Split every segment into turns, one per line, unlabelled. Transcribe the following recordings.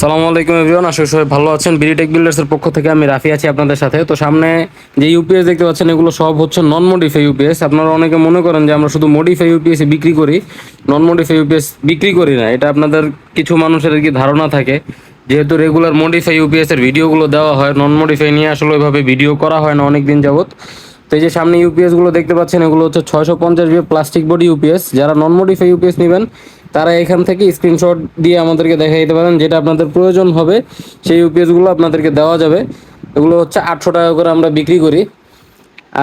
সালামু আলাইকুম এভরিওয়ান, আশা সবাই ভালো আছেন। বিডিটেক বিল্ডার্সের পক্ষ থেকে আমি রাফি আছি আপনাদের সাথে। তো সামনে যে ইউপিএস দেখতে পাচ্ছেন, এগুলো সব হচ্ছে নন মডিফাই ইউপিএস আপনারা অনেকে মনে করেন যে আমরা শুধু মডিফাই ইউপিএস বিক্রি করি নন মডিফাই ইউপিএস বিক্রি করি না। এটা আপনাদের কিছু মানুষের কি ধারণা থাকে। যেহেতু রেগুলার মডিফাই ইউপিএস এর ভিডিওগুলো দেওয়া হয় নন মডিফাই নিয়ে আসলে ওইভাবে ভিডিও করা হয় না অনেক দিন যাবত তো এই যে সামনে ইউপিএসগুলো দেখতে পাচ্ছেন, এগুলো হচ্ছে ছয়শো পঞ্চাশ প্লাস্টিক বডি ইউপিএস যারা নন মডিফাই ইউপিএস নেবেন তারা এখান থেকে স্ক্রিনশট দিয়ে আমাদেরকে দেখা দিতে পারেন, যেটা আপনাদের প্রয়োজন হবে, সেই ইউপিএসগুলো আপনাদেরকে দেওয়া যাবে। এগুলো হচ্ছে আটশো টাকা করে আমরা বিক্রি করি।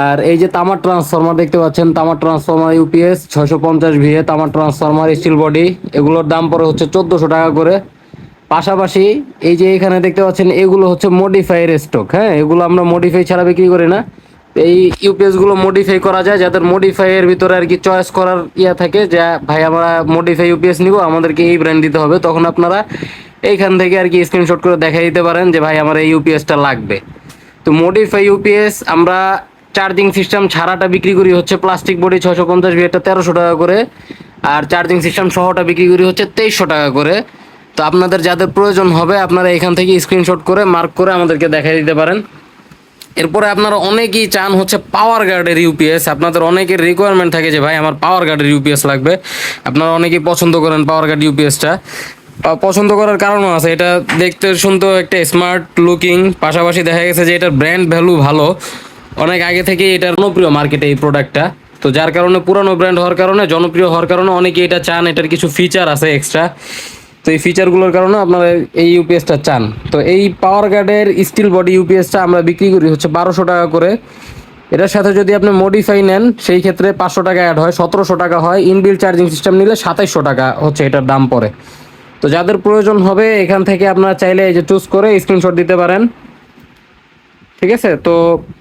আর এই যে তামার ট্রান্সফরমার দেখতে পাচ্ছেন, তামার ট্রান্সফরমার ইউপিএস ছয়শো পঞ্চাশ ভিএ তামার ট্রান্সফরমার স্টিল বডি এগুলোর দাম পড়ে হচ্ছে চোদ্দোশো টাকা করে। পাশাপাশি এই যে এখানে দেখতে পাচ্ছেন, এগুলো হচ্ছে মডিফাইয়ের স্টক হ্যাঁ? এগুলো আমরা মডিফাই ছাড়া বিক্রি করি না। এই ইউপিএসগুলো মডিফাই করা যায়, যাদের মডিফাই এর ভিতরে আর কি চয়েস করার ইয়া থাকে যে, ভাই, আমরা মডিফাই ইউপিএস নিব, আমাদেরকে এই ব্র্যান্ড দিতে হবে। তখন আপনারা এইখান থেকে আর কি স্ক্রিনশট করে দেখা দিতে পারেন যে, ভাই, আমার এই ইউপিএসটা লাগবে। তো মডিফাই ইউপিএস আমরা চার্জিং সিস্টেম ছাড়াটা বিক্রি করি হচ্ছে প্লাস্টিক বডি ছশো পঞ্চাশ বিয়েটা তেরোশো টাকা করে। আর চার্জিং সিস্টেম সহটা বিক্রি করি হচ্ছে তেইশশো টাকা করে। তো আপনাদের যাদের প্রয়োজন হবে, আপনারা এখান থেকে স্ক্রিনশট করে মার্ক করে আমাদেরকে দেখাই দিতে পারেন। এরপরে আপনারা অনেকেই চান হচ্ছে পাওয়ার গার্ডের ইউপিএস আপনাদের অনেকের রিকোয়ারমেন্ট থাকে যে, ভাই, আমার পাওয়ার গার্ডের ইউপিএস লাগবে। আপনারা অনেকেই পছন্দ করেন পাওয়ার গার্ড ইউপিএসটা পছন্দ করার কারণও আছে। এটা দেখতে শুনতেও একটা স্মার্ট লুকিং পাশাপাশি দেখা গেছে যে, এটার ব্র্যান্ড ভ্যালু ভালো। অনেক আগে থেকেই এটার জনপ্রিয় মার্কেটে এই প্রোডাক্টটা তো যার কারণে পুরানো ব্র্যান্ড হওয়ার কারণে, জনপ্রিয় হওয়ার কারণে অনেকে এটা চান। এটার কিছু ফিচার আছে এক্সট্রা তো এই ফিচারগুলোর কারণে আপনারা এই ইউপিএসটা চান। তো এই পাওয়ার গার্ডের স্টিল বডি ইউপিএসটা আমরা বিক্রি করি হচ্ছে বারোশো টাকা করে। এটার সাথে যদি আপনি মডিফাই নেন, সেই ক্ষেত্রে পাঁচশো টাকা অ্যাড হয়, সতেরোশো টাকা হয় ইনবিল চার্জিং সিস্টেম নিলে সাতাইশশো টাকা হচ্ছে এটার দাম পড়ে। তো যাদের প্রয়োজন হবে, এখান থেকে আপনারা চাইলে এই যে চুজ করে স্ক্রিনশট দিতে পারেন। ঠিক আছে? তো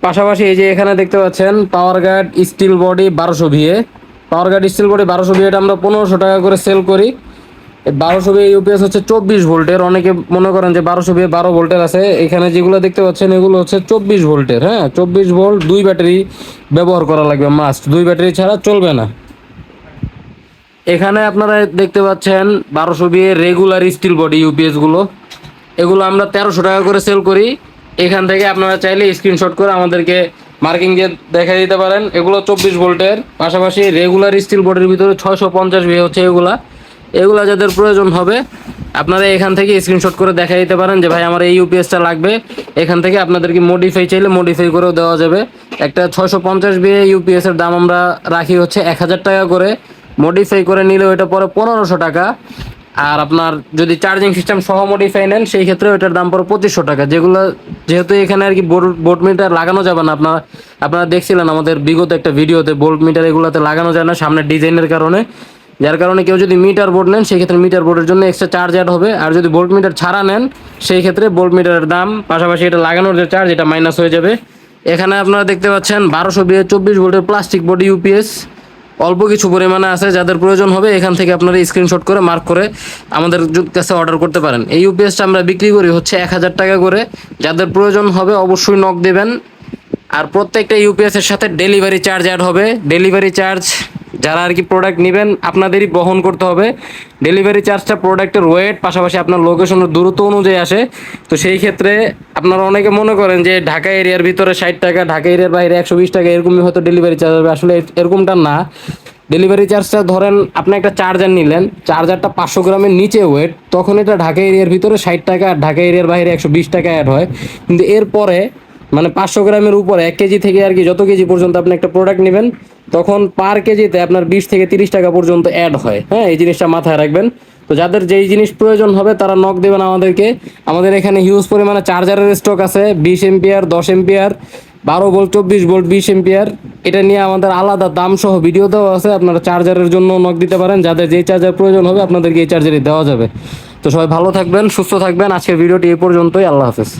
পাশাপাশি এই যে এখানে দেখতে পাচ্ছেন পাওয়ার গার্ড স্টিল বডি বারোশো VA power guard steel body বারোশো ভিএটা আমরা পনেরোশো টাকা করে সেল করি। বারোশো বিয়ে ইউপিএস হচ্ছে চব্বিশ ভোল্টের। অনেকে মনে করেন যে বারোশো বিয়ে বারো ভোল্টের আছে। এখানে যেগুলো দেখতে পাচ্ছেন, এগুলো হচ্ছে চব্বিশ ভোল্টের হ্যাঁ? চব্বিশ ভোল্ট, দুই ব্যাটারি ব্যবহার করা লাগবে মাস্ট দুই ব্যাটারি ছাড়া চলবে না। এখানে আপনারা দেখতে পাচ্ছেন বারোশো বিয়ে রেগুলার স্টিল বডি ইউপিএসগুলো। এগুলো আমরা তেরোশো টাকা করে সেল করি। এখান থেকে আপনারা চাইলে স্ক্রিনশট করে আমাদেরকে মার্কিং দিয়ে দেখা দিতে পারেন। এগুলো চব্বিশ ভোল্টের, পাশাপাশি রেগুলার স্টিল বডির ভিতরে ছয়শো পঞ্চাশ বিয়ে হচ্ছে এগুলা। এগুলা যাদের প্রয়োজন হবে, আপনারা এখান থেকে স্ক্রিনশট করে দেখা দিতে পারেন যে, ভাই, আমার এই ইউপিএসটা লাগবে। এখান থেকে আপনাদেরকে মডিফাই চাইলে মডিফাই করেও দেওয়া যাবে। একটা ছয়শো পঞ্চাশ বিয়ে ইউপিএস এর দাম আমরা রাখি হচ্ছে এক হাজার টাকা করে। মডিফাই করে নিলে ওইটা পরে পনেরোশো টাকা। আর আপনার যদি চার্জিং সিস্টেম সহ মডিফাই নেন, সেই ক্ষেত্রে ওইটার দাম পড়ে পঁচিশশো টাকা। যেগুলো যেহেতু এখানে আর কি বোর্ড মিটার লাগানো যাবে না, আপনার, আপনারা দেখছিলেন আমাদের বিগত একটা ভিডিওতে বোল্ট মিটার এগুলোতে লাগানো যায় না সামনের ডিজাইনের কারণে। যার কারণে কেউ যদি মিটার বোর্ড নেন সেই ক্ষেত্রে মিটার বোর্ডের জন্য এক্সট্রা চার্জ অ্যাড হবে। আর যদি বোল্ট মিটার ছাড়া নেন সেই ক্ষেত্রে বোল্ট মিটারের দাম, পাশাপাশি এটা লাগানোর যে চার্জ এটা মাইনাস হয়ে যাবে। এখানে আপনারা দেখতে পাচ্ছেন, বারোশো বিয়ে চব্বিশ ভোল্টের প্লাস্টিক বডি ইউপিএস অল্প কিছু পরিমাণে আছে, যাদের প্রয়োজন হবে, এখান থেকে আপনারা স্ক্রিনশট করে মার্ক করে আমাদের কাছে অর্ডার করতে পারেন। এই ইউপিএসটা আমরা বিক্রি করি হচ্ছে এক হাজার টাকা করে। যাদের প্রয়োজন হবে, অবশ্যই নক দেবেন। আর প্রত্যেকটা ইউপিএস এর সাথে ডেলিভারি চার্জ অ্যাড হবে। ডেলিভারি চার্জ যারা আর কি প্রোডাক্ট নেবেন, আপনাদেরই বহন করতে হবে। ডেলিভারি চার্জটা প্রোডাক্টের ওয়েট পাশাপাশি আপনার লোকেশনের দূরত্ব অনুযায়ী আসে। তো সেই ক্ষেত্রে আপনারা অনেকে মনে করেন যে ঢাকা এরিয়ার ভিতরে ষাট টাকা, ঢাকা এরিয়ার বাইরে একশো বিশ টাকা, এরকমই হয়তো ডেলিভারি চার্জ হবে। আসলে এরকমটা না। ডেলিভারি চার্জটা ধরেন আপনি একটা চার্জার নিলেন চার্জারটা পাঁচশো গ্রামের নিচে ওয়েট তখন এটা ঢাকা এরিয়ার ভিতরে ষাট টাকা আর ঢাকা এরিয়ার বাইরে একশো বিশ টাকা অ্যাড হয়। কিন্তু এরপরে মানে পাঁচশো গ্রামের উপরে এক কেজি থেকে আর কি যত কেজি পর্যন্ত আপনি একটা প্রোডাক্ট নেবেন, তখন পার কেজিতে আপনার বিশ থেকে তিরিশ টাকা পর্যন্ত অ্যাড হয়। হ্যাঁ এই জিনিসটা মাথায় রাখবেন। তো যাদের যেই জিনিস প্রয়োজন হবে, তারা নক দেবেন আমাদেরকে। আমাদের এখানে হিউজ পরিমাণে চার্জারের স্টক আছে, বিশ এমপিয়ার দশ এমপিয়ার বারো ভোল্ট চব্বিশ ভোল্ট বিশ এমপিয়ার এটা নিয়ে আমাদের আলাদা দাম সহ ভিডিও দেওয়া আছে, আপনারা চার্জারের জন্য নক দিতে পারেন। যাদের যেই চার্জার প্রয়োজন হবে, আপনাদেরকে এই চার্জারই দেওয়া যাবে। তো সবাই ভালো থাকবেন, সুস্থ থাকবেন। আজকের ভিডিওটি এই পর্যন্তই। আল্লাহ হাফেজ।